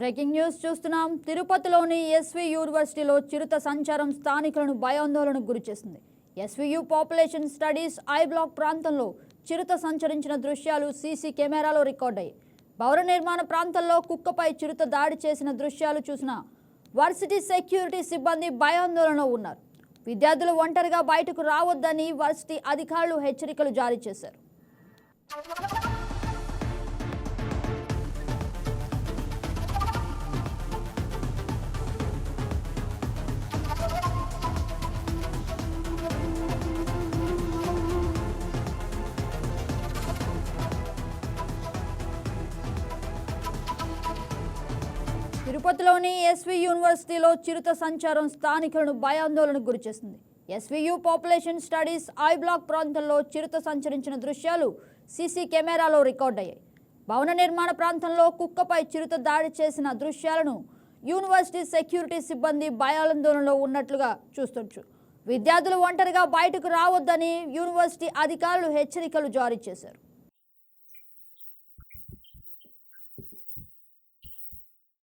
Breaking news చూస్తున్నాం. తిరుపతిలోని SV యూనివర్సిటీలో చిరుత సంచారం స్థానికులను భయాందోళనకు గురిచేసింది SVU population studies I block ప్రాంతంలో చిరుత సంచరించిన దృశ్యాలు సీసీ కెమెరాలో రికార్డయ్యాయి. భవన నిర్మాణ ప్రాంతంలో కుక్కపై చిరుత దాడి చేసిన దృశ్యాలు చూసిన వర్సిటీ సెక్యూరిటీ సిబ్బంది భయాందోళనలో ఉన్నారు. విద్యార్థులు ఒంటరిగా బయటకు రావద్దని వర్సిటీ అధికారులు హెచ్చరికలు జారీ చేశారు. తిరుపతిలోని ఎస్వి యూనివర్సిటీలో చిరుత సంచారం స్థానికులను భయాందోళనకు గురిచేసింది SVU population studies I block ప్రాంతంలో చిరుత సంచరించిన దృశ్యాలు సీసీ కెమెరాలో రికార్డయ్యాయి. భవన నిర్మాణ ప్రాంతంలో కుక్కపై చిరుత దాడి చేసిన దృశ్యాలను యూనివర్సిటీ సెక్యూరిటీ సిబ్బంది భయాందోళనలో ఉన్నట్లుగా చూస్తొచ్చు విద్యార్థులు ఒంటరిగా బయటకు రావద్దని యూనివర్సిటీ అధికారులు హెచ్చరికలు జారీ చేశారు.